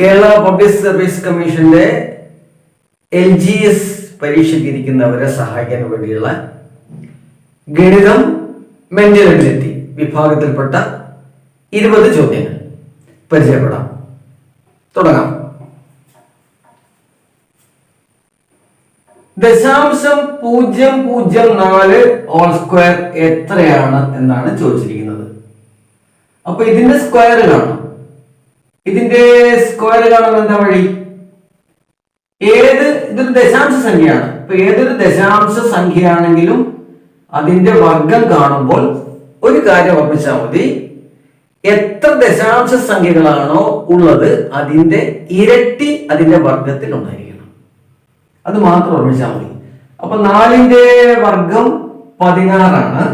Kerala public service കമ്മീഷന്റെ L G S പരീക്ഷയ്ക്ക് ഇരിക്കുന്നവരെ സഹായിക്കാൻ വേണ്ടിയുള്ള ഗണിതം മെന്റൽ എബിലിറ്റി വിഭാഗത്തിൽപ്പെട്ട ഇരുപത് ചോദ്യങ്ങൾ. പരിചയപ്പെടാം. തുടങ്ങാം. ദശാംശം പൂജ്യം പൂജ്യം നാല് ഓൾ സ്ക്വയർ എത്രയാണ് എന്നാണ് ചോദിച്ചിരിക്കുന്നത്. അപ്പൊ ഇതിന്റെ സ്ക്വയർ കാണാം ഇതിന്റെ സ്ക്വയർ കാണാൻ എന്താ വഴി? ഏത് ഇതൊരു ദശാംശ സംഖ്യയാണ്. ഇപ്പൊ ഏതൊരു ദശാംശ സംഖ്യയാണെങ്കിലും അതിന്റെ വർഗം കാണുമ്പോൾ ഒരു കാര്യം ഓർമ്മിച്ചാൽ മതി. എത്ര ദശാംശ സംഖ്യകളാണോ ഉള്ളത് അതിന്റെ ഇരട്ടി അതിന്റെ വർഗത്തിൽ ഉണ്ടായിരിക്കണം. അത് മാത്രം ഓർമ്മിച്ചാൽ മതി. അപ്പൊ നാലിന്റെ വർഗം പതിനാറാണ്.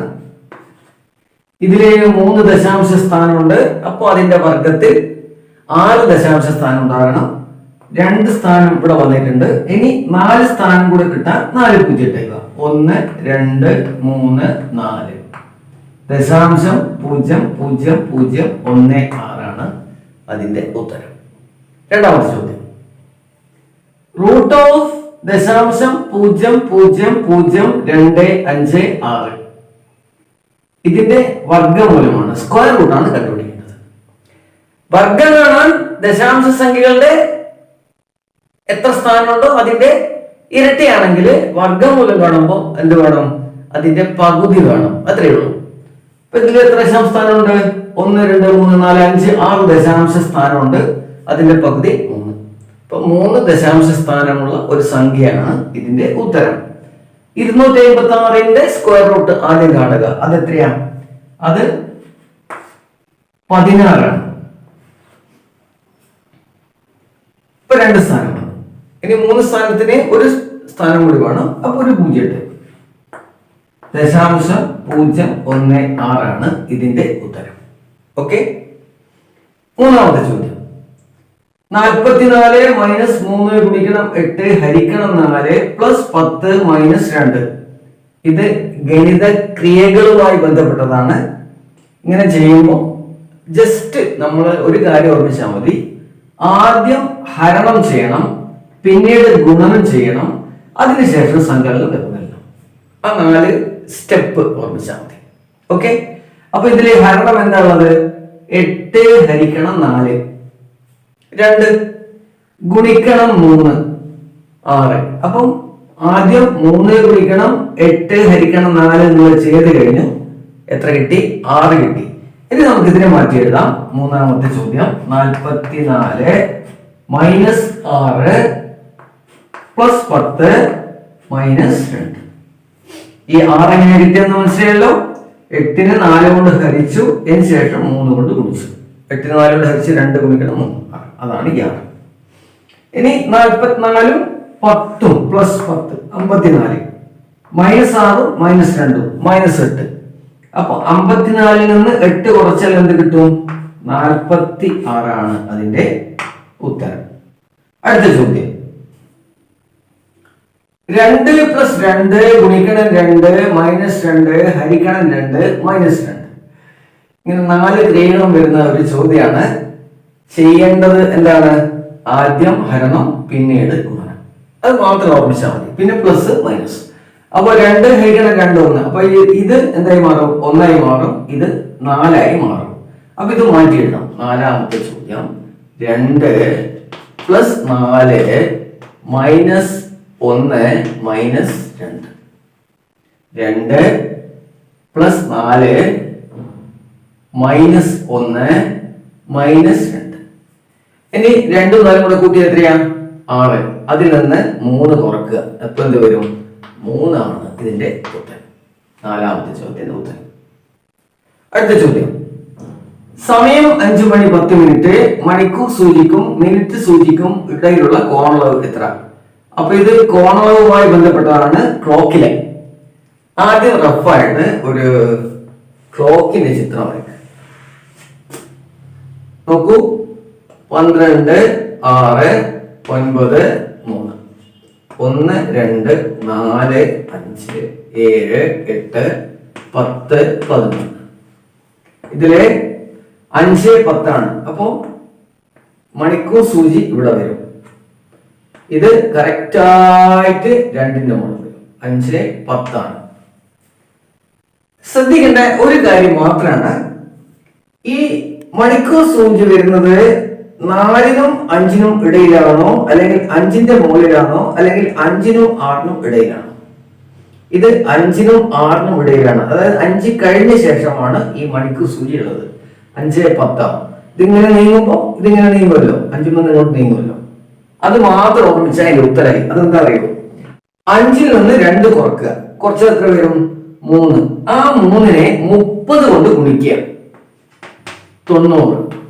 ഇതിലെ മൂന്ന് ദശാംശ സ്ഥാനമുണ്ട്. അപ്പോൾ അതിന്റെ വർഗത്തിൽ ആറ് ദശാംശ സ്ഥാനം ഉണ്ടാകണം. രണ്ട് സ്ഥാനം ഇവിടെ വന്നിട്ടുണ്ട്. ഇനി നാല് സ്ഥാനം കൂടെ കിട്ടാൻ നാല് പൂജ്യം ഇട്ടേക്കുക ഒന്ന് രണ്ട് മൂന്ന് നാല്. ദശാംശം പൂജ്യം പൂജ്യം പൂജ്യം ഒന്ന് ആറാണ് അതിന്റെ ഉത്തരം. രണ്ടാമത്തെ ചോദ്യം. റൂട്ട് ഓഫ് ദശാംശം പൂജ്യം പൂജ്യം പൂജ്യം രണ്ട് അഞ്ച് ആറ്. ഇതിന്റെ വർഗമൂലമാണ് സ്ക്വയർ റൂട്ടാണ് കണ്ടുപിടിക്കേണ്ടത് വർഗം കാണാൻ ദശാംശ സംഖ്യകളുടെ എത്ര സ്ഥാനമുണ്ടോ അതിന്റെ ഇരട്ടിയാണെങ്കിൽ വർഗമൂലം കാണുമ്പോൾ എന്ത് വേണം? അതിന്റെ പകുതി വേണം. അത്രയേ ഉള്ളൂ. ഇപ്പൊ ഇതിൽ എത്ര ദശാംശ സ്ഥാനമുണ്ട് ഒന്ന് രണ്ട് മൂന്ന് നാല് അഞ്ച് ആറ് ദശാംശ സ്ഥാനമുണ്ട്. അതിന്റെ പകുതി മൂന്ന്. ഇപ്പൊ മൂന്ന് ദശാംശ സ്ഥാനമുള്ള ഒരു സംഖ്യയാണ് ഇതിന്റെ ഉത്തരം. ഇരുന്നൂറ്റി അമ്പത്തി ആറിന്റെ സ്ക്വയർ റൂട്ട് ആദ്യം കാണുക. അത് എത്രയാണ് അത് പതിനാറാണ്. ഇപ്പൊ രണ്ട് സ്ഥാനമാണ് ഇനി മൂന്ന് സ്ഥാനത്തിന് ഒരു സ്ഥാനം കൂടി വേണം. അപ്പൊ ഒരു പൂജ്യം ഇട്ട്. ദശാംശം പൂജ്യം ഒന്ന് ആറാണ് ഇതിന്റെ ഉത്തരം. ഓക്കെ മൂന്നാമത്തെ ചോദ്യം. നാൽപ്പത്തിനാല് മൈനസ് മൂന്ന് ഗുണിക്കണം എട്ട് ഹരിക്കണം നാല് പ്ലസ് പത്ത് മൈനസ് രണ്ട്. ഇത് ഗണിത ക്രിയകളുമായി ബന്ധപ്പെട്ടതാണ്. ഇങ്ങനെ ചെയ്യുമ്പോൾ ജസ്റ്റ് നമ്മൾ ഒരു കാര്യം ഓർമ്മിച്ചാൽ മതി. ആദ്യം ഹരണം ചെയ്യണം പിന്നീട് ഗുണനം ചെയ്യണം അതിനുശേഷം സങ്കലനം നിർണയിക്കണം ആ നാല് സ്റ്റെപ്പ് ഓർമ്മിച്ചാൽ മതി. ഓക്കെ അപ്പൊ ഇതിലെ ഹരണം എന്താ ഉള്ളത് എട്ട് ഹരിക്കണം നാല്. രണ്ട് ഗുണിക്കണം മൂന്ന്. ആറ്. അപ്പം ആദ്യം മൂന്ന് ഗുണിക്കണം എട്ട് ഹരിക്കണം നാല് നിങ്ങൾ ചെയ്ത് കഴിഞ്ഞു എത്ര കിട്ടി? ആറ് കിട്ടി. ഇനി നമുക്ക് ഇതിനെ മാറ്റി എഴുതാം. മൂന്നാമത്തെ ചോദ്യം. നാൽപ്പത്തിനാല് മൈനസ് ആറ് പ്ലസ് പത്ത് മൈനസ് രണ്ട്. ഈ ആറ് എങ്ങനെ കിട്ടിയെന്ന് മനസ്സിലായല്ലോ? എട്ടിന് നാല് കൊണ്ട് ഹരിച്ചു. അതിന് ശേഷം മൂന്ന് കൊണ്ട് ഗുണിച്ചു. എട്ടിന് നാല് കൊണ്ട് ഹരിച്ച് രണ്ട് ഗുണിക്കണം മൂന്ന്. അതാണ് ഈ ആറ്. ഇനി നാൽപ്പത്തിനാലും പത്തും പ്ലസ് പത്ത് അമ്പത്തിനാല്. മൈനസ് ആറും മൈനസ് രണ്ടും. മൈനസ് എട്ട്. അപ്പൊ അമ്പത്തിനാലിൽ നിന്ന് എട്ട് കുറച്ചാൽ എന്ത് കിട്ടും? നാൽപ്പത്തി ആറാണ് അതിന്റെ ഉത്തരം. അടുത്ത ചോദ്യം. രണ്ട് പ്ലസ് രണ്ട് ഗുണിക്കണം രണ്ട് മൈനസ് രണ്ട് ഹരിക്കണം രണ്ട് മൈനസ് രണ്ട്. ഇങ്ങനെ നാല് ക്രിയകളും വരുന്ന ഒരു ചോദ്യമാണ്. ചെയ്യേണ്ടത് എന്താണ്? ആദ്യം ഹരണം പിന്നീട് ഗുണനം. അത് മാത്രം ഓർമ്മിച്ചാൽ മതി. പിന്നെ പ്ലസ് മൈനസ്. അപ്പൊ രണ്ട് ഹരിക്കണം രണ്ട് ഒന്ന് അപ്പൊ ഇത് എന്തായി മാറും? ഒന്നായി മാറും. ഇത് നാലായി മാറും. അപ്പൊ ഇത് മാറ്റിയിടണം നാലാമത്തെ ചോദ്യം. രണ്ട് പ്ലസ് നാല് മൈനസ് ഒന്ന് മൈനസ് രണ്ട്. രണ്ട് പ്ലസ് നാല് മൈനസ് ഒന്ന് മൈനസ് രണ്ട്. ഇനി രണ്ടും നാലും കൂടെ കൂട്ടി എത്രയാ? ആറ്. അതിൽ നിന്ന് മൂന്ന് കുറക്കുക അപ്പൊ എന്ത് വരും? മൂന്നാണ് ഇതിന്റെ ഉത്തരം. നാലാമത്തെ ചോദ്യത്തിന്റെ ഉത്തരം. അടുത്ത ചോദ്യം. സമയം അഞ്ചു മണി പത്ത് മിനിറ്റ് മണിക്കൂർ സൂചിക്കും മിനിറ്റ് സൂചിക്കും ഇടയിലുള്ള കോണളവ് എത്ര? അപ്പൊ ഇത് കോണളവുമായി ബന്ധപ്പെട്ടതാണ് ക്ലോക്കിലെ. ആദ്യം റഫായിട്ട് ഒരു ക്ലോക്കിന്റെ ചിത്രം നോക്കൂ. പന്ത്രണ്ട് ആറ് ഒൻപത് ഒന്ന് രണ്ട് നാല് അഞ്ച് ഏഴ് എട്ട് പത്ത് പതിനൊന്ന്. ഇതിലെ അഞ്ച് പത്താണ്. അപ്പോ മണിക്കൂർ സൂചി ഇവിടെ വരും. ഇത് കറക്റ്റായിട്ട് രണ്ടിന്റെ മുകളിൽ വരും. അഞ്ച് പത്താണ്. ശ്രദ്ധിക്കേണ്ട ഒരു കാര്യം മാത്രമാണ് ഈ മണിക്കൂർ സൂചി വരുന്നത് നാലിനും അഞ്ചിനും ഇടയിലാണോ? അല്ലെങ്കിൽ അഞ്ചിന്റെ മുകളിലാണോ? അല്ലെങ്കിൽ അഞ്ചിനും ആറിനും ഇടയിലാണോ? ഇത് അഞ്ചിനും ആറിനും ഇടയിലാണ്. അതായത് അഞ്ച് കഴിഞ്ഞ ശേഷമാണ് ഈ മണിക്ക് സൂചി ഉള്ളത്. അഞ്ച് പത്താം. ഇതിങ്ങനെ നീങ്ങുമ്പോൾ ഇതിങ്ങനെ നീങ്ങുമല്ലോ. അഞ്ചു മുതൽ ഇങ്ങോട്ട് നീങ്ങുമല്ലോ. അത് മാത്രം ഓർമ്മിച്ചാൽ അതിന്റെ ഉത്തരമായി അതെന്താ അറിയൂ? അഞ്ചിൽ നിന്ന് രണ്ട് കുറക്കുക. കുറച്ച് എത്ര വരും? മൂന്ന്. ആ മൂന്നിനെ മുപ്പത് കൊണ്ട് ഗുണിക്കുക. തൊണ്ണൂറ്.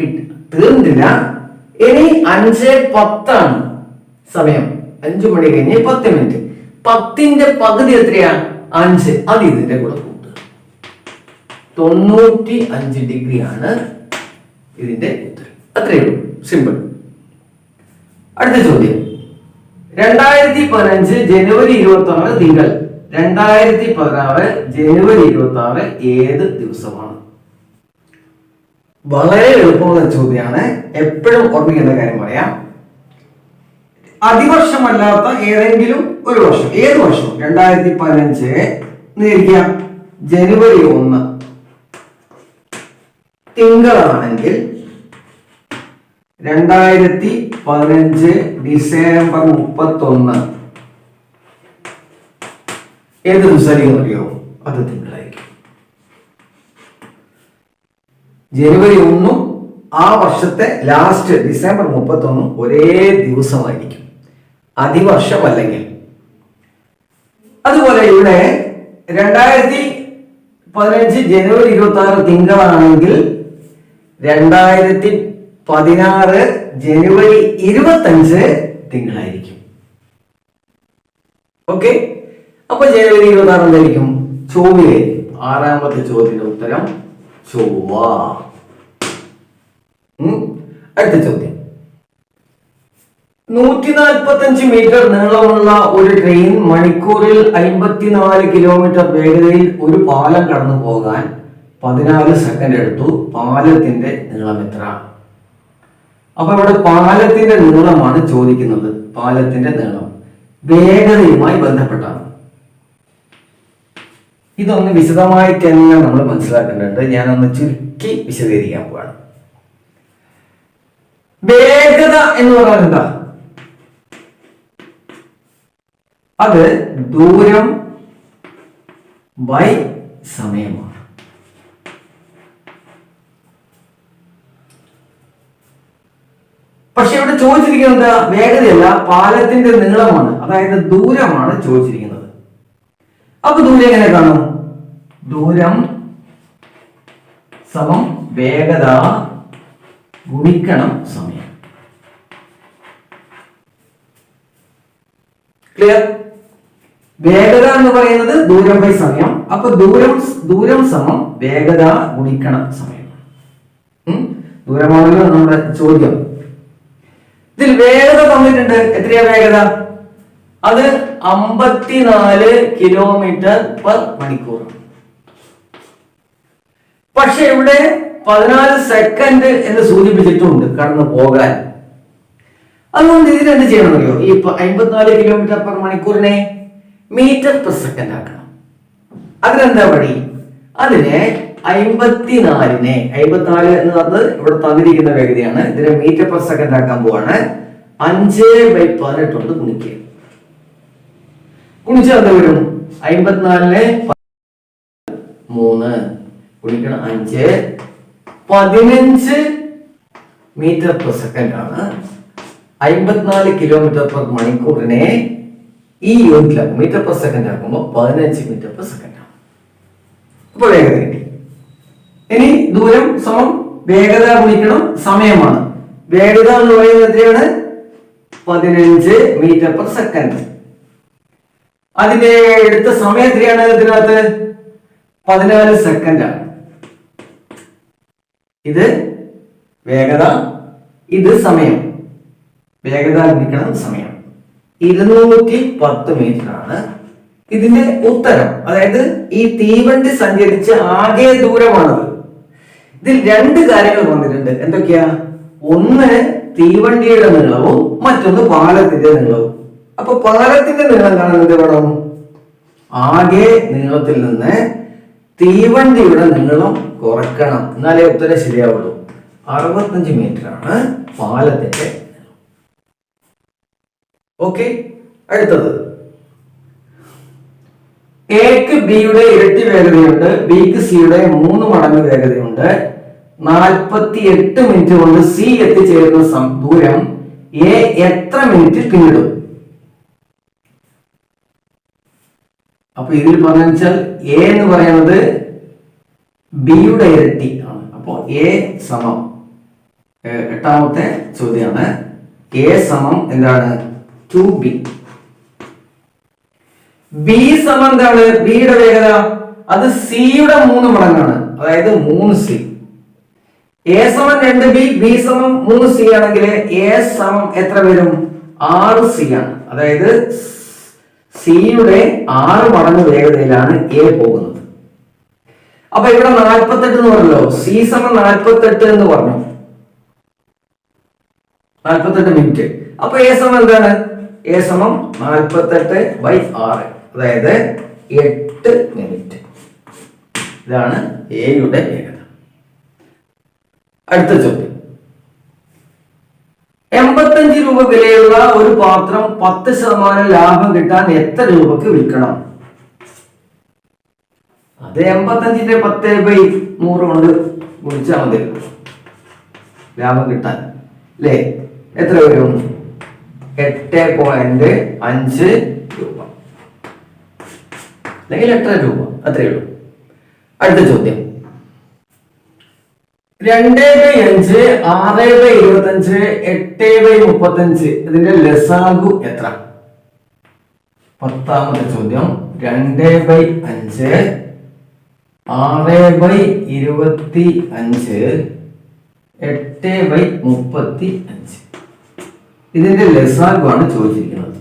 കിട്ടി. തീർന്നില്ല. ഇനി അഞ്ച് പത്താണ് സമയം. അഞ്ചു മണി കഴിഞ്ഞ് പത്ത് മിനിറ്റ്. പത്തിന്റെ പകുതി എത്രയാണ് അഞ്ച്. അത് ഇതിന്റെ കൂടെ കൂട്ടുക. തൊണ്ണൂറ്റി അഞ്ച് ഡിഗ്രിയാണ് ഇതിന്റെ ഉത്തരം. അത്രയേ ഉള്ളൂ. സിമ്പിൾ അടുത്ത ചോദ്യം. രണ്ടായിരത്തി പതിനഞ്ച് ജനുവരി ഇരുപത്തി ആറ് തിങ്കൾ. രണ്ടായിരത്തി പതിനാറ് ജനുവരി ഇരുപത്തി ആറ് ഏത് ദിവസമാണ്? വളരെ എളുപ്പമുള്ള ചോദ്യമാണ്. എപ്പോഴും ഓർമ്മിക്കേണ്ട കാര്യം പറയാം. അതിവർഷമല്ലാത്ത ഏതെങ്കിലും ഒരു വർഷം. ഏത് വർഷം? രണ്ടായിരത്തി പതിനഞ്ച് നേരിക്കാം ജനുവരി ഒന്ന്. തിങ്കളാണെങ്കിൽ രണ്ടായിരത്തി പതിനഞ്ച് ഡിസംബർ മുപ്പത്തൊന്ന്. ഏത് ദിവസമായിരിക്കും അറിയോ അത് തിങ്കളായിരിക്കും ജനുവരി ഒന്നും ആ വർഷത്തെ ലാസ്റ്റ് ഡിസംബർ മുപ്പത്തൊന്നും ഒരേ ദിവസമായിരിക്കും. അതിവർഷം അല്ലെങ്കിൽ അതുപോലെ ഇവിടെ രണ്ടായിരത്തി പതിനഞ്ച് ജനുവരി ഇരുപത്തി ആറ് തിങ്കളാണെങ്കിൽ രണ്ടായിരത്തി പതിനാറ് ജനുവരി ഇരുപത്തഞ്ച് തിങ്കളായിരിക്കും. ഓക്കെ അപ്പൊ ജനുവരി ഇരുപത്തി ആറ് എന്തായിരിക്കും? ചോദ്യം ആറാമത്തെ ചോദ്യത്തിന്റെ ഉത്തരം അടുത്ത ചോദ്യം. നൂറ്റി നാൽപ്പത്തഞ്ച് മീറ്റർ നീളമുള്ള ഒരു ട്രെയിൻ മണിക്കൂറിൽ അമ്പത്തിനാല് കിലോമീറ്റർ വേഗതയിൽ ഒരു പാലം കടന്നു പോകാൻ പതിനാല് സെക്കൻഡ് എടുത്തു. പാലത്തിന്റെ നീളം എത്ര? അപ്പൊ ഇവിടെ പാലത്തിന്റെ നീളമാണ് ചോദിക്കുന്നത്. പാലത്തിന്റെ നീളം. വേഗതയുമായി ബന്ധപ്പെട്ടാണ്. ഇതൊന്ന് വിശദമായിട്ട് തന്നെ നമ്മൾ മനസ്സിലാക്കേണ്ടതുണ്ട്. ഞാനൊന്ന് ചുരുക്കി വിശദീകരിക്കാൻ പോവാണ്. വേഗത എന്ന് പറഞ്ഞാൽ എന്താ? അത് ദൂരം ബൈ സമയമാണ്. പക്ഷെ ഇവിടെ ചോദിച്ചിരിക്കുന്നത് വേഗതയല്ല പാലത്തിന്റെ നീളമാണ്. അതായത് ദൂരമാണ് ചോദിച്ചിരിക്കുന്നത്. അപ്പൊ ദൂരം എങ്ങനെ കാണും? ദൂരം സമം വേഗത ഗുണിക്കണം സമയം. ക്ലിയർ വേഗത എന്ന് പറയുന്നത് ദൂരം ബൈ സമയം. അപ്പൊ ദൂരം ദൂരം സമം വേഗത ഗുണിക്കണം സമയം. ദൂരമാണല്ലോ നമ്മുടെ ചോദ്യം. ഇതിൽ വേഗത തന്നിട്ടുണ്ട്. എത്രയാ വേഗത? അത് അമ്പത്തിനാല് കിലോമീറ്റർ പെർ മണിക്കൂർ. പക്ഷെ ഇവിടെ പതിനാല് സെക്കൻഡ് എന്ന് സൂചിപ്പിച്ചിട്ടുണ്ട് കടന്നു പോകാൻ. അതുകൊണ്ട് ചെയ്യണം അറിയോ ഈ അമ്പത്തിനാല് കിലോമീറ്റർ പെർ മണിക്കൂറിനെ മീറ്റർ പെർ സെക്കൻഡ് ആക്കണം. അതിനെന്താ വഴി? അതിനെ അമ്പത്തിനാലിനെ അമ്പത്തിനാല് എന്ന് പറഞ്ഞത് ഇവിടെ തന്നിരിക്കുന്ന വേഗതയാണ് ഇതിനെ മീറ്റർ പെർ സെക്കൻഡ് ആക്കാൻ പോവാണ്. അഞ്ച് ബൈ പതിനെട്ട് കൊണ്ട് ഗുണിക്കുക. ഗുണിച്ചാൽ വരും അമ്പത്തിനാലിനെ മൂന്ന് ഗുണിക്കണം അഞ്ച്. പതിനഞ്ച് മീറ്റർ പെർ സെക്കൻഡ് ആണ്. അമ്പത്തിനാല് കിലോമീറ്റർ പെർ മണിക്കൂറിനെ ഈ യൂണിറ്റിലാക്കും മീറ്റർ പെർ സെക്കൻഡ് ആക്കുമ്പോൾ പതിനഞ്ച് മീറ്റർ പെർ സെക്കൻഡ് ആണ്. അപ്പോൾ വേഗത കിട്ടി. ഇനി ദൂരം സമം വേഗത ഗുണിക്കണം സമയമാണ്. വേഗത എന്ന് പറയുന്നത് എത്രയാണ്? പതിനഞ്ച് മീറ്റർ പെർ സെക്കൻഡ് അതിന്റെ എടുത്ത സമയം എത്രയാണ് ഇതിനകത്ത്? പതിനാല് സെക്കൻഡാണ് ഇത് വേഗത ഇത് സമയം. വേഗത ഗുണിക്കണം സമയം. ഇരുന്നൂറ്റി പത്ത് മീറ്റർ ആണ് ഇതിന്റെ ഉത്തരം. അതായത് ഈ തീവണ്ടി സഞ്ചരിച്ച ആകെ ദൂരമാണത്. ഇതിൽ രണ്ട് കാര്യങ്ങൾ വന്നിട്ടുണ്ട്. എന്തൊക്കെയാ? ഒന്ന് തീവണ്ടിയുടെ നീളവും മറ്റൊന്ന് പാലത്തിന്റെ നീളവും. അപ്പൊ പാലത്തിന്റെ നീളം കാണുന്നത് വേണം? ആകെ നീളത്തിൽ നിന്ന് തീവണ്ടിയുടെ നീളം കുറക്കണം. എന്നാലേ ഉത്തരം ശരിയാവുള്ളൂ. അറുപത്തഞ്ച് മീറ്റർ ആണ് പാലത്തിന്റെ ഓക്കെ അടുത്തത്. എക്ക് ബിയുടെ ഇരട്ടി വേഗതയുണ്ട്. ബിക്ക് സിയുടെ മൂന്ന് മടങ്ങ് വേഗതയുണ്ട്. നാൽപ്പത്തി എട്ട് മിനിറ്റ് കൊണ്ട് സി എത്തിച്ചേരുന്ന ദൂരം എ എത്ര മിനിറ്റ് പിന്നിടും? അപ്പൊ ഇതിൽ പറഞ്ഞു വെച്ചാൽ എ എന്ന് പറയുന്നത് ബിയുടെ ഇരട്ടി ആണ്. അപ്പോ എ സമം എട്ടാമത്തെ ചോദ്യമാണ് എ സമം എന്താണ്? ടു ബി ബി സമം എന്താണ്? ബിയുടെ വേഗത? അത് സിയുടെ മൂന്ന് മടങ്ങാണ്. അതായത് മൂന്ന് സി എ സമം രണ്ട് ബി ബി സമം മൂന്ന് സി ആണെങ്കിൽ എ സമം എത്ര വരും? ആറ് സി ആണ്. അതായത് സിയുടെ ആറ് മടങ്ങ് വേഗതയിലാണ് എ പോകുന്നത്. അപ്പൊ ഇവിടെ നാൽപ്പത്തെട്ട് എന്ന് പറഞ്ഞല്ലോ. സി സമ നാൽപ്പത്തെട്ട് എന്ന് പറഞ്ഞു. നാൽപ്പത്തെട്ട് മിനിറ്റ് അപ്പൊ എ സമം എന്താണ്? എ സമം നാൽപ്പത്തെട്ട് ബൈ ആറ്. അതായത് എട്ട് മിനിറ്റ് ഇതാണ് എയുടെ വേഗത. അടുത്ത ചോദ്യം എൺപത്തഞ്ച് രൂപ വിലയുള്ള ഒരു പാത്രം പത്ത് ശതമാനം ലാഭം കിട്ടാൻ എത്ര രൂപക്ക് വിൽക്കണം? അത് എൺപത്തഞ്ചിന്റെ പത്ത് ബൈ നൂറ് കൊണ്ട് ഗുണിച്ചാൽ മതി. ലാഭം കിട്ടാൻ. അല്ലേ എത്ര വരും? എട്ട് പോയിന്റ് അഞ്ച് രൂപ. അല്ലെങ്കിൽ എട്ടര രൂപ. അത്രയേ ഉള്ളൂ. അടുത്ത ചോദ്യം. രണ്ട് ബൈ അഞ്ച് ആറ് ബൈ ഇരുപത്തഞ്ച് എട്ട് ബൈ മുപ്പത്തഞ്ച്. ഇതിന്റെ ലസാഗു എത്ര? പത്താമത്തെ ചോദ്യം രണ്ട് ബൈ അഞ്ച് ആറ് ബൈ ഇരുപത്തി അഞ്ച് എട്ട് ബൈ മുപ്പത്തി അഞ്ച്. ഇതിന്റെ ലസാഗു ആണ് ചോദിച്ചിരിക്കുന്നത്.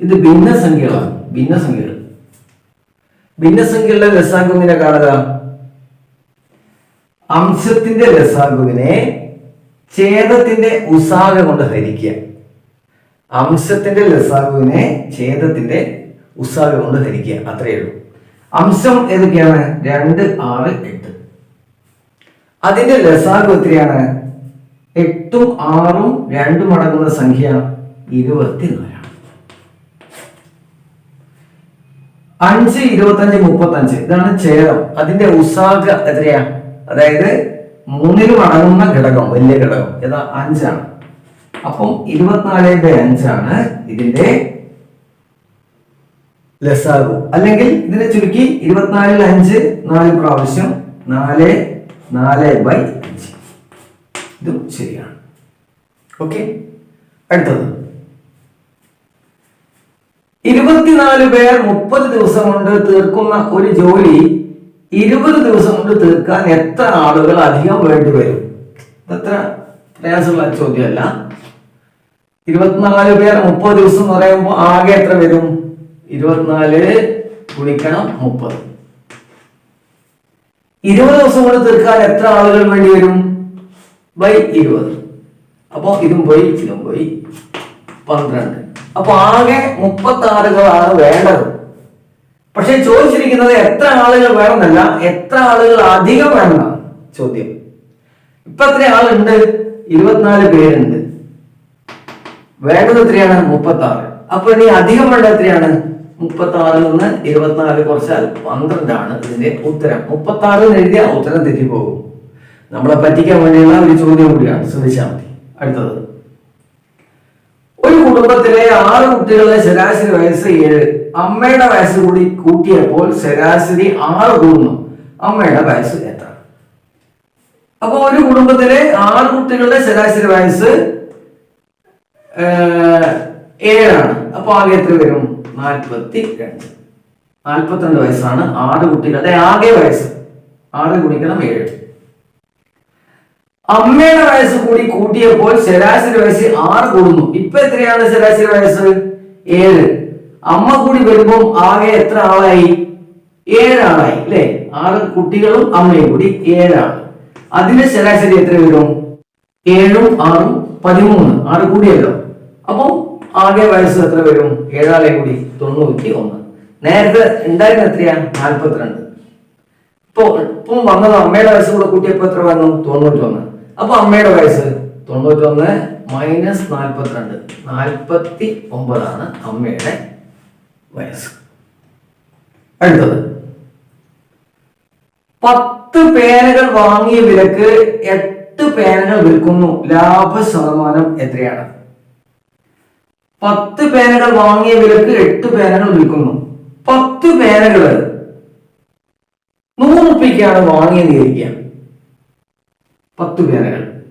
ഇത് ഭിന്നസംഖ്യകളാണ് ഭിന്നസംഖ്യകൾ. ഭിന്നസംഖ്യകളുടെ ലസാഗുവിനെ കാണുക? അംശത്തിന്റെ ലസാഗുവിനെ ഛേദത്തിന്റെ ഉസാഗ കൊണ്ട് ഹരിക്കുക. അംശത്തിന്റെ ലസാഗുവിനെ ഛേദത്തിന്റെ ഉസാഗ കൊണ്ട് ഹരിക്കുക. അത്രയേ ഉള്ളൂ. അംശം ഏതൊക്കെയാണ്? രണ്ട് ആറ് എട്ട്. അതിന്റെ ലസാഗു എത്രയാണ്? എട്ടും ആറും രണ്ടും അടങ്ങുന്ന സംഖ്യ ഇരുപത്തിനാലാണ്. അഞ്ച് ഇരുപത്തഞ്ച് മുപ്പത്തഞ്ച്. ഇതാണ് ഛേദം. അതിന്റെ ഉസാഗ എത്രയാ? അതായത് മൂന്നിലും അടങ്ങുന്ന ഘടകം വലിയ ഘടകം ഏതാ? അഞ്ചാണ്. അപ്പം ഇരുപത്തിനാല് ബൈ അഞ്ചാണ് ഇതിന്റെ ലെസ്സാകു. അല്ലെങ്കിൽ ഇതിനെ ചുരുക്കി ഇരുപത്തിനാലിൽ അഞ്ച് നാല് പ്രാവശ്യം നാല് നാല് ബൈ അഞ്ച്. ഇതും ശരിയാണ്. ഓക്കെ? അടുത്തത്. ഇരുപത്തിനാല് പേർ മുപ്പത് ദിവസം കൊണ്ട് തീർക്കുന്ന ഒരു ജോലി ഇരുപത് ദിവസം കൊണ്ട് തീർക്കാൻ എത്ര ആളുകൾ അധികം വേണ്ടി വരും? എത്ര പ്രയാസമുള്ള ചോദ്യമല്ല. ഇരുപത്തിനാല് പേർ മുപ്പത് ദിവസം എന്ന് പറയുമ്പോൾ ആകെ എത്ര വരും? ഇരുപത്തിനാല് ഗുണിക്കണം മുപ്പത്. ഇരുപത് ദിവസം കൊണ്ട് തീർക്കാൻ എത്ര ആളുകൾ വേണ്ടി വരും? ബൈ ഇരുപത്. അപ്പോ ഇതും പോയി ഇതും പോയി. പന്ത്രണ്ട്. അപ്പൊ ആകെ മുപ്പത്തി ആറുകളാണ് വേണ്ടത്. പക്ഷെ ചോദിച്ചിരിക്കുന്നത് എത്ര ആളുകൾ വേണമെന്നല്ല എത്ര ആളുകൾ അധികം വേണമെന്നാണ് ചോദ്യം. ഇപ്പൊ എത്ര ആളുണ്ട്? ഇരുപത്തിനാല് പേരുണ്ട്. വേണ്ടത് എത്രയാണ്? മുപ്പത്തി ആറ് അപ്പൊ ഇനി അധികം വേണ്ട എത്രയാണ്? മുപ്പത്തി ആറിൽ നിന്ന് ഇരുപത്തിനാല് കുറച്ചാൽ പന്ത്രണ്ടാണ് ഇതിന്റെ ഉത്തരം. മുപ്പത്തി ആറ് എഴുതിയ ഉത്തരം തെറ്റിപ്പോകും. നമ്മളെ പറ്റിക്കാൻ വേണ്ടിയുള്ള ഒരു ചോദ്യം കൂടിയാണ്. ശ്രദ്ധിച്ചാൽ മതി. അടുത്തത്. ഒരു കുടുംബത്തിലെ ആറ് കുട്ടികളുടെ ശരാശരി വയസ്സ് ഏഴ്. അമ്മയുടെ വയസ്സ് കൂടി കൂട്ടിയപ്പോൾ ശരാശരി ആറ് കൂടുന്നു. അമ്മയുടെ വയസ്സ് എത്ര? അപ്പൊ ഒരു കുടുംബത്തിലെ ആറ് കുട്ടികളുടെ ശരാശരി വയസ്സ് ഏഴാണ്. അപ്പൊ ആകെ എത്ര വരും? നാൽപ്പത്തി രണ്ട് നാൽപ്പത്തിരണ്ട് വയസ്സാണ് ആറ് കുട്ടികളുടെ ആകെ വയസ്സ്. ആറ് ഗുണിക്കണം ഏഴ്. അമ്മയുടെ വയസ്സ് കൂടി കൂട്ടിയപ്പോൾ ശരാശരി വയസ്സ് ആറ് കൂടുന്നു. ഇപ്പൊ എത്രയാണ് ശരാശരി വയസ്സ്? ഏഴ്. അമ്മ കൂടി വരുമ്പോൾ ആകെ എത്ര ആളായി? ഏഴാളായി അല്ലെ? ആറ് കുട്ടികളും അമ്മയും കൂടി ഏഴാണ്. അതിന്റെ ശരാശരി എത്ര വരും? ഏഴും ആറും പതിമൂന്ന്. ആറ് കൂടിയല്ലോ. അപ്പം ആകെ വയസ്സ് എത്ര വരും? ഏഴാളെ കൂടി തൊണ്ണൂറ്റി ഒന്ന് നേരത്തെ ഉണ്ടായിരുന്ന എത്രയാ? നാൽപ്പത്തിരണ്ട്. ഇപ്പൊ ഇപ്പം വന്നത് അമ്മയുടെ വയസ്സ് കൂടെ കൂട്ടിയപ്പോ എത്ര വന്നു? തൊണ്ണൂറ്റൊന്ന്. അപ്പൊ അമ്മയുടെ വയസ്സ് തൊണ്ണൂറ്റൊന്ന് മൈനസ് നാൽപ്പത്തിരണ്ട് നാൽപ്പത്തി ഒമ്പതാണ് അമ്മയുടെ വയസ്സ്. അടുത്തത്. പത്ത് പേനകൾ വാങ്ങിയ വിലക്ക് എട്ട് പേനകൾ വിൽക്കുന്നു. ലാഭ ശതമാനം എത്രയാണ്? പത്ത് പേനകൾ വാങ്ങിയ വിലക്ക് എട്ട് പേനകൾ വിൽക്കുന്നു. പത്ത് പേനകൾ നൂറ് റുപ്യക്കാണ് വാങ്ങിയത് ഇരിക്കുക. പത്ത് പേരകൾ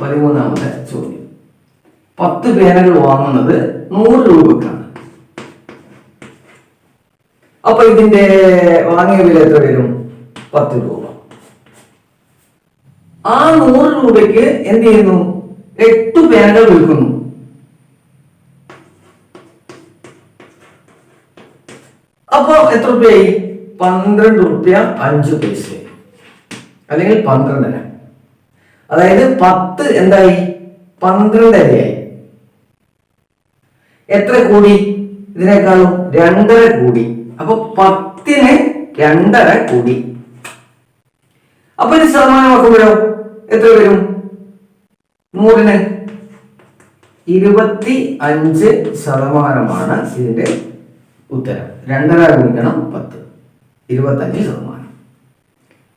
പതിമൂന്നാമത്തെ ചോദ്യം. പത്ത് പേനകൾ വാങ്ങുന്നത് നൂറ് രൂപക്കാണ്. അപ്പൊ ഇതിന്റെ വാങ്ങിയ വില എത്ര വരും? പത്ത് രൂപ. ആ നൂറ് രൂപയ്ക്ക് എന്ത് ചെയ്യുന്നു? എട്ട് പേനകൾ വിൽക്കുന്നു. അപ്പൊ എത്ര രൂപയായി? പന്ത്രണ്ട് റുപ്യ അഞ്ച് പൈസ. അല്ലെങ്കിൽ പന്ത്രണ്ടര. അതായത് പത്ത് എന്തായി? പന്ത്രണ്ടരയായി. എത്ര കൂടി? ഇതിനേക്കാളും രണ്ടര കൂടി. അപ്പൊ പത്തിന് രണ്ടര കൂടി. അപ്പൊ ഇത് ശതമാനമാക്കുമ്പോഴോ എത്ര വരും? നൂറിന് ഇരുപത്തി അഞ്ച് ശതമാനമാണ് ഇതിന്റെ ഉത്തരം. രണ്ടര ഗുണിക്കണം പത്ത്. ഇരുപത്തഞ്ച് ശതമാനം.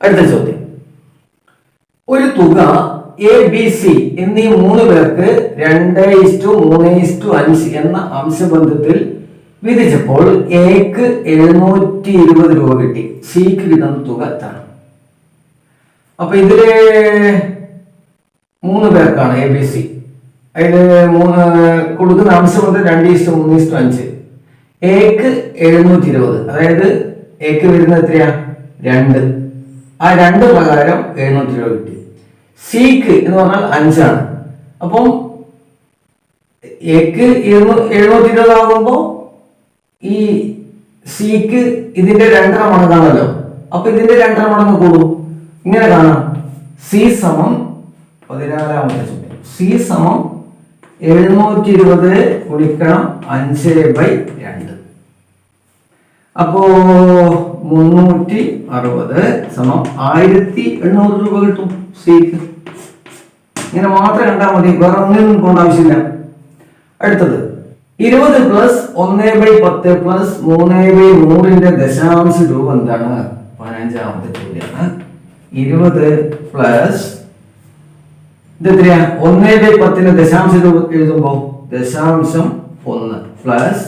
അടുത്ത ചോദ്യം. ഒരു തുക എ ബി സി എന്നീ മൂന്ന് പേർക്ക് രണ്ട് ഇസ്റ്റു മൂന്ന് ഇസ്റ്റു അഞ്ച് എന്ന അംശബന്ധത്തിൽ വിധിച്ചപ്പോൾ എക്ക് എഴുന്നൂറ്റി ഇരുപത് രൂപ കിട്ടി. സിക്ക് കിട്ടുന്ന തുക എത്താണ് അപ്പൊ ഇതിൽ മൂന്ന് പേർക്കാണ് എ ബി സി അതിന് മൂന്ന് കൊടുക്കുന്ന അംശബന്ധം രണ്ട് ഇസ്റ്റു മൂന്ന് ഇസ്റ്റു അഞ്ച്. എക്ക് എഴുന്നൂറ്റി ഇരുപത്. അതായത് എക്ക് വരുന്നത് എത്രയാ? രണ്ട്. ആ രണ്ട് പ്രകാരം എഴുന്നൂറ്റി ഇരുപത് കിട്ടി. സിക്ക് എന്ന് പറഞ്ഞാൽ അഞ്ചാണ്. അപ്പം എക്ക് എഴുന്നൂറ്റി ഇരുപത് ആകുമ്പോ ഈ സിക്ക് ഇതിന്റെ രണ്ടര മടങ്ങാണല്ലോ അപ്പൊ ഇതിന്റെ രണ്ടര മടങ്ങ് കൂടും. ഇങ്ങനെ കാണാം. സി സമം പതിനാറാമത്തെ സി സമം എഴുന്നൂറ്റി ഇരുപത് ഗുണിക്കണം അഞ്ച് ബൈ രണ്ട്. അപ്പോ മുന്നൂറ്റി അറുപത് സമം ആയിരത്തി എണ്ണൂറ് രൂപ കിട്ടും സിക്ക് ഇങ്ങനെ മാത്രം കണ്ടാൽ മതി വേറെ ഒന്നിനും പോകേണ്ട ആവശ്യമില്ല. അടുത്തത് ഇരുപത് പ്ലസ് ഒന്ന് ബൈ പത്ത് പ്ലസ് മൂന്ന് ബൈ നൂറിന്റെ ദശാംശ രൂപ എന്താണ്? പതിനഞ്ചാമത്തെ ചോദ്യമാണ് ഇരുപത് പ്ലസ് ഇത് എത്രയാ? ഒന്ന് ബൈ പത്തിന്റെ ദശാംശ രൂപ എഴുതുമ്പോ ദശാംശം ഒന്ന് പ്ലസ്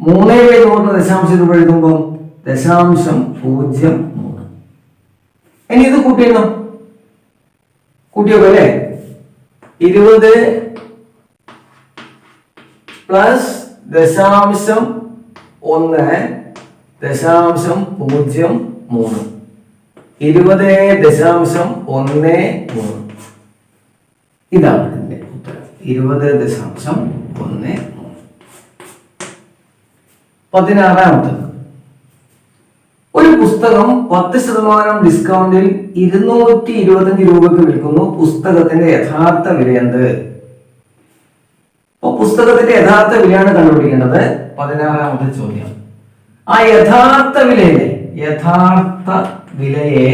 മൂന്ന് ബൈ നൂറിന് ദശാംശം രൂപ എഴുതുമ്പോൾ ദശാംശം പൂജ്യം മൂന്ന്. ഇനി ഇത് കൂട്ടിയിടണം. കൂട്ടിയോ അല്ലേ ഇരുപത് പ്ലസ് ദശാംശം ഒന്ന് ദശാംശം പൂജ്യം മൂന്ന്. ഇരുപത് ദശാംശം ഒന്ന് മൂന്ന്. ഇതാണ് ഉത്തരം. ഇരുപത് ദശാംശം ഒന്ന് പതിനാറാമത്തത് ഒരു പുസ്തകം പത്ത് ശതമാനം ഡിസ്കൗണ്ടിൽ ഇരുന്നൂറ്റി ഇരുപത്തഞ്ച് രൂപക്ക് വിൽക്കുന്നു പുസ്തകത്തിന്റെ യഥാർത്ഥ വില എന്ത്? അപ്പൊ പുസ്തകത്തിന്റെ യഥാർത്ഥ വിലയാണ് കണ്ടുപിടിക്കേണ്ടത് പതിനാറാമത്തെ ചോദ്യം. ആ യഥാർത്ഥ വിലയെ യഥാർത്ഥ വിലയെ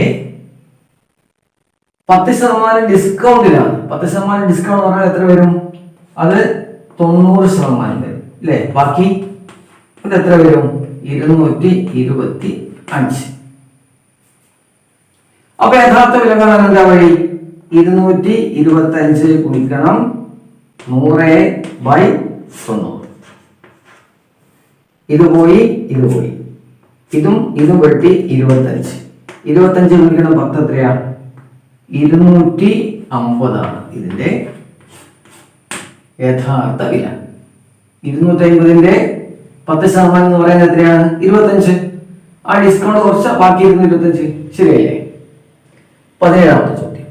പത്ത് ശതമാനം ഡിസ്കൗണ്ടിലാണ് പത്ത് ശതമാനം ഡിസ്കൗണ്ട് പറഞ്ഞാൽ എത്ര വരും? അത് തൊണ്ണൂറ് ശതമാനം വരും. അല്ലേ ബാക്കി ഇത് എത്ര വരും? ഇരുന്നൂറ്റി ഇരുപത്തി അഞ്ച്. അപ്പൊ യഥാർത്ഥ വില കാണാൻ എന്താ വഴി? ഇരുന്നൂറ്റി ഇരുപത്തി അഞ്ച് ഗുണിക്കണം നൂറ് ബൈ തൊണ്ണൂറ്. ഇത് പോയി ഇത് പോയി. ഇതും ഇതും വെട്ടി ഇരുപത്തഞ്ച്. ഇരുപത്തഞ്ച് ഗുണിക്കണം പത്ത് എത്രയാ? ഇരുന്നൂറ്റി അമ്പതാണ് ഇതിന്റെ യഥാർത്ഥ വില. ഇരുന്നൂറ്റി അമ്പതിന്റെ പത്ത് ശതമാനം എന്ന് പറയുന്നത് എത്രയാണ്? ഇരുപത്തഞ്ച്. ആ ഡിസ്കൗണ്ട് കുറച്ച് ബാക്കി ഇരുന്ന് ഇരുപത്തഞ്ച്. ശരിയല്ലേ? പതിനേഴാമത്തെ ചോദ്യം.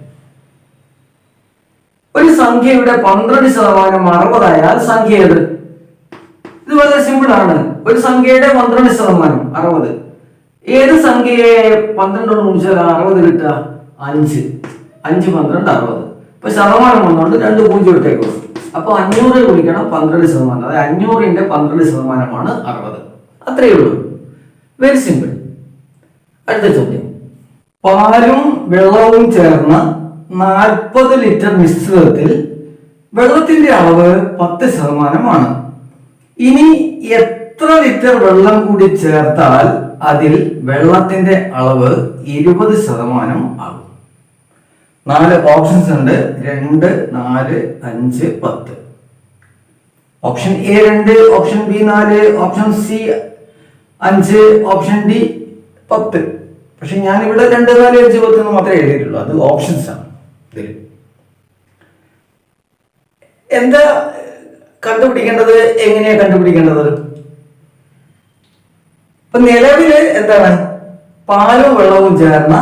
ഒരു സംഖ്യയുടെ പന്ത്രണ്ട് ശതമാനം അറുപതായാൽ സംഖ്യ ഏത്? ഇത് വളരെ സിമ്പിൾ ആണ്. ഒരു സംഖ്യയുടെ പന്ത്രണ്ട് ശതമാനം അറുപത്. ഏത് സംഖ്യയെ പന്ത്രണ്ട് ഗുണിച്ചാൽ അറുപത് കിട്ടുക? അഞ്ച്. അഞ്ച് പന്ത്രണ്ട് അറുപത്. ഇപ്പൊ ശതമാനം വന്നുകൊണ്ട് രണ്ട് പൂജ്യം ഇട്ടേക്കും അപ്പൊ അഞ്ഞൂറ് ഗുണിക്കണം പന്ത്രണ്ട് ശതമാനം. അതായത് അഞ്ഞൂറിന്റെ പന്ത്രണ്ട് ശതമാനമാണ് അറുപത്. അത്രയേ ഉള്ളൂ. വെരി സിമ്പിൾ അടുത്ത ചോദ്യം. പാലും വെള്ളവും ചേർന്ന നാൽപ്പത് ലിറ്റർ മിശ്രിതത്തിൽ വെള്ളത്തിന്റെ അളവ് പത്ത് ശതമാനമാണ്. ഇനി എത്ര ലിറ്റർ വെള്ളം കൂടി ചേർത്താൽ അതിൽ വെള്ളത്തിന്റെ അളവ് ഇരുപത് ശതമാനം ആകും? നാല് ഓപ്ഷൻസ് ഉണ്ട്. രണ്ട് നാല് അഞ്ച് പത്ത്. ഓപ്ഷൻ എ രണ്ട് ഓപ്ഷൻ ബി നാല് ഓപ്ഷൻ സി അഞ്ച് ഓപ്ഷൻ ഡി പത്ത്. പക്ഷെ ഞാൻ ഇവിടെ രണ്ട് നാല് അഞ്ച് പത്ത് എന്ന് മാത്രമേ എഴുതിയിട്ടുള്ളൂ. അത് ഓപ്ഷൻസ് ആണ് ഇതിൽ എന്താ കണ്ടുപിടിക്കേണ്ടത്? എങ്ങനെയാ കണ്ടുപിടിക്കേണ്ടത്? ഇപ്പൊ നിലവിൽ എന്താണ്? പാലും വെള്ളവും ചേർന്ന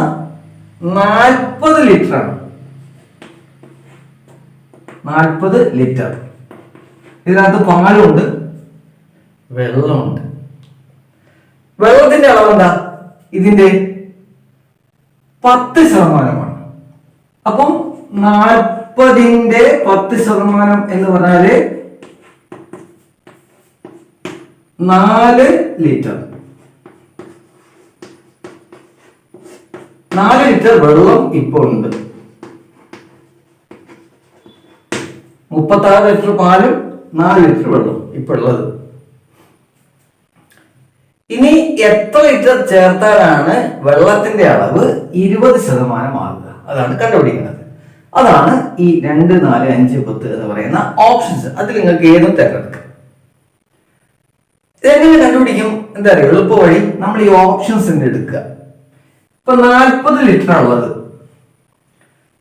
നാൽപ്പത് ലിറ്റർ ആണ്. നാൽപ്പത് ലിറ്റർ ഇതിനകത്ത് പാലുണ്ട് വെള്ളമുണ്ട്. വെള്ളത്തിന്റെ അളവ് എന്താ ഇതിന്റെ പത്ത് ശതമാനമാണ്. അപ്പം നാൽപ്പതിന്റെ പത്ത് ശതമാനം എന്ന് പറഞ്ഞാൽ നാല് ലിറ്റർ നാല് ലിറ്റർ വെള്ളം ഇപ്പോൾ ഉണ്ട്. മുപ്പത്തി ആറ് ലിറ്റർ പാലും നാല് ലിറ്റർ വെള്ളം ഇപ്പോൾ ഉള്ളത്. ഇനി എത്ര ലിറ്റർ ചേർത്താലാണ് വെള്ളത്തിന്റെ അളവ് ഇരുപത് ശതമാനം ആകുക? അതാണ് കണ്ടുപിടിക്കുന്നത് അതാണ് ഈ രണ്ട് നാല് അഞ്ച് പത്ത് എന്ന് പറയുന്ന ഓപ്ഷൻസ് അതിൽ നിങ്ങൾക്ക് ഏതും തിരഞ്ഞെടുക്കാം. ഇതെങ്ങനെ കണ്ടുപിടിക്കും? എന്താ പറയുക എളുപ്പ വഴി നമ്മൾ ഈ ഓപ്ഷൻസ് എടുക്കുക. ഇപ്പൊ നാൽപ്പത് ലിറ്റർ ഉള്ളത്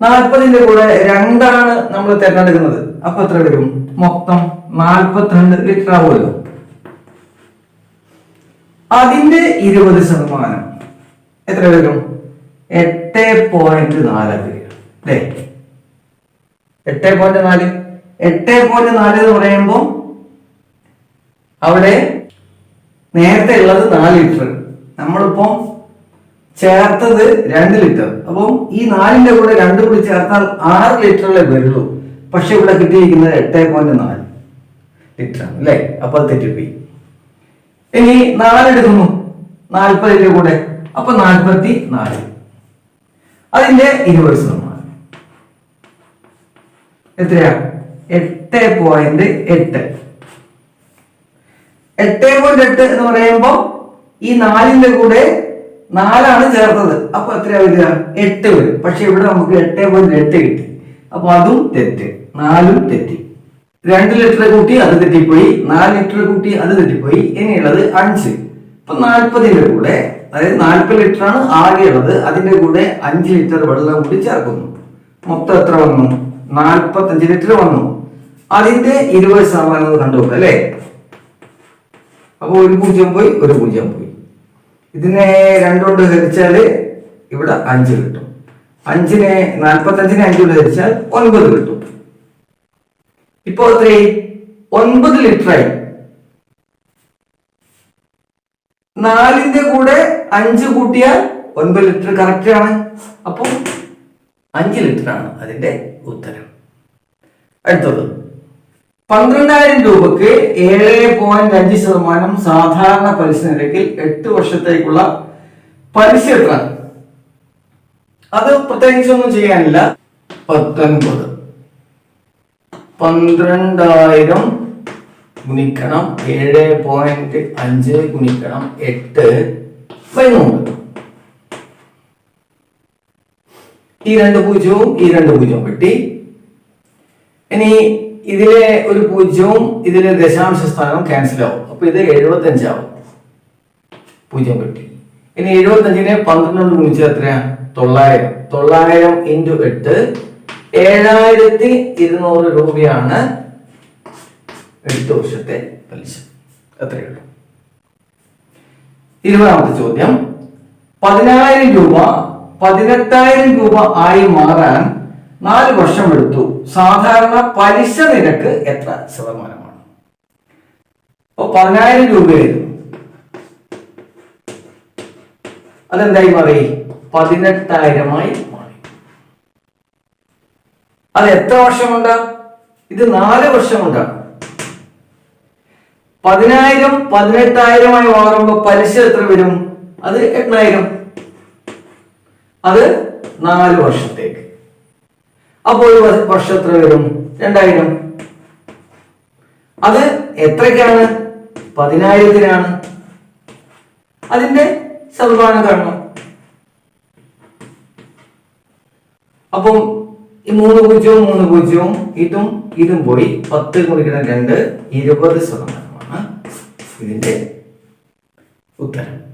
നാൽപ്പതിന്റെ കൂടെ രണ്ടാണ് നമ്മൾ തിരഞ്ഞെടുക്കുന്നത്. അപ്പൊ എത്ര വരും? മൊത്തം നാൽപ്പത്തിരണ്ട് ലിറ്റർ ആവുമല്ലോ അതിന്റെ ഇരുപത് ശതമാനം എത്ര വരും? എട്ട് പോയിന്റ് നാല് അല്ലേ? എട്ട് പോയിന്റ് നാല്. എട്ട് പോയിന്റ് നാല് എന്ന് പറയുമ്പോൾ അവിടെ നേരത്തെ ഉള്ളത് നാല് ലിറ്റർ. നമ്മളിപ്പം ചേർത്തത് രണ്ട് ലിറ്റർ. അപ്പം ഈ നാലിന്റെ കൂടെ രണ്ടും കൂടി ചേർത്താൽ ആറ് ലിറ്ററിലെ വരുള്ളൂ. പക്ഷെ ഇവിടെ കിട്ടിയിരിക്കുന്നത് എട്ട് പോയിന്റ് നാല് ലിറ്റർ അല്ലേ? അപ്പൊ അത് തെറ്റിപ്പോയി. ഇനി നാലെടുക്കുന്നു നാൽപ്പതിന്റെ കൂടെ. അപ്പൊ നാൽപ്പത്തി നാല് അതിന്റെ ഇരുപത് ശതമാനം. എത്രയാ? എട്ട് പോയിന്റ് എട്ട്. എട്ട് പോയിന്റ് എട്ട് എന്ന് പറയുമ്പോ ഈ നാലിന്റെ കൂടെ നാലാണ് ചേർത്തത്. അപ്പൊ എത്രയാ വരിക? എട്ട് വരും. പക്ഷെ ഇവിടെ നമുക്ക് എട്ട് പോയിന്റ് എട്ട് കിട്ടി. അപ്പൊ അതും തെറ്റ്. നാലും തെറ്റി. രണ്ട് ലിറ്റർ കൂട്ടി അത് തെറ്റിപ്പോയി. നാല് ലിറ്റർ കൂട്ടി അത് തെറ്റിപ്പോയി. ഇനിയുള്ളത് അഞ്ച്. ഇപ്പൊ നാൽപ്പതിന്റെ കൂടെ അതായത് നാൽപ്പത് ലിറ്റർ ആണ് ആകെ ഉള്ളത് അതിന്റെ കൂടെ അഞ്ച് ലിറ്റർ വെള്ളം കൂടി ചേർക്കുന്നു. മൊത്തം എത്ര വന്നു? നാൽപ്പത്തഞ്ച് ലിറ്റർ വന്നു. അതിന്റെ ഇരുപത് ശതമാനം കണ്ടുപോകും അപ്പൊ ഒരു പൂജ്യം പോയി ഒരു പൂജ്യം പോയി. ഇതിനെ രണ്ടുകൊണ്ട് ഹരിച്ചാൽ ഇവിടെ അഞ്ച് കിട്ടും. അഞ്ചിനെ നാൽപ്പത്തഞ്ചിനെ അഞ്ചുകൊണ്ട് ഹരിച്ചാൽ ഒൻപത് കിട്ടും. ഇപ്പോ എത്രയായി? ഒൻപത് ലിറ്ററായി. നാലിന്റെ കൂടെ അഞ്ച് കൂട്ടിയാൽ ഒൻപത് ലിറ്റർ കറക്റ്റ് ആണ്. അപ്പം അഞ്ച് ലിറ്റർ ആണ് അതിന്റെ ഉത്തരം. അടുത്തത്. പന്ത്രണ്ടായിരം രൂപക്ക് ഏഴ് പോയിന്റ് അഞ്ച് ശതമാനം സാധാരണ പലിശ നിരക്കിൽ എട്ട് വർഷത്തേക്കുള്ള പലിശ എത്ര അത് പ്രത്യേകിച്ചൊന്നും ചെയ്യാനില്ല. പത്തൊൻപത്. പന്ത്രണ്ടായിരം ഗുണിക്കണം ഏഴ് പോയിന്റ് അഞ്ച് ഗുണിക്കണം എട്ട് പതിനൊന്ന് ഈ രണ്ട് പൂജ്യവും ഈ രണ്ട് പൂജ്യവും കിട്ടി ഇനി ഇതിലെ ഒരു പൂജ്യവും ഇതിലെ ദശാംശ സ്ഥാനവും ക്യാൻസൽ ആവും. അപ്പൊ ഇത് എഴുപത്തി അഞ്ചാവും പൂജ്യം കിട്ടി. ഇനി എഴുപത്തി അഞ്ചിനെ പന്ത്രണ്ട് ഗുണിച്ചത് എത്രയാ? തൊള്ളായിരം. തൊള്ളായിരം ഇന്റു എട്ട് ഏഴായിരത്തി ഇരുന്നൂറ് രൂപയാണ് എട്ട് വർഷത്തെ പലിശ എത്രയുള്ളൂ ഇരുപതാമത്തെ ചോദ്യം. പതിനായിരം രൂപ പതിനെട്ടായിരം രൂപ ആയി മാറാൻ നാല് വർഷം എടുത്തു. സാധാരണ പലിശ നിരക്ക് എത്ര ശതമാനമാണ്? അപ്പൊ പതിനായിരം രൂപയായിരുന്നു. അതെന്തായി മാറി? പതിനെട്ടായിരമായി മാറി. അത് എത്ര വർഷമുണ്ട്? ഇത് നാല് വർഷം കൊണ്ടാണ് പതിനായിരം പതിനെട്ടായിരമായി മാറുമ്പോ പലിശ എത്ര വരും? അത് എണ്ണായിരം. അത് നാല് വർഷത്തേക്ക്. അപ്പോൾ വർഷം എത്ര വരും? രണ്ടായിരം. അത് എത്രയ്ക്കാണ് പതിനായിരത്തിനാണ്. അതിന്റെ ശതമാനം കാണണം. അപ്പം ഈ മൂന്ന് പൂജ്യവും മൂന്ന് പൂജ്യവും ഇതും ഇതും പോയി പത്ത് കുറിക്കണം രണ്ട് ഇരുപത് ശതമാനമാണ് ഇതിന്റെ ഉത്തരം.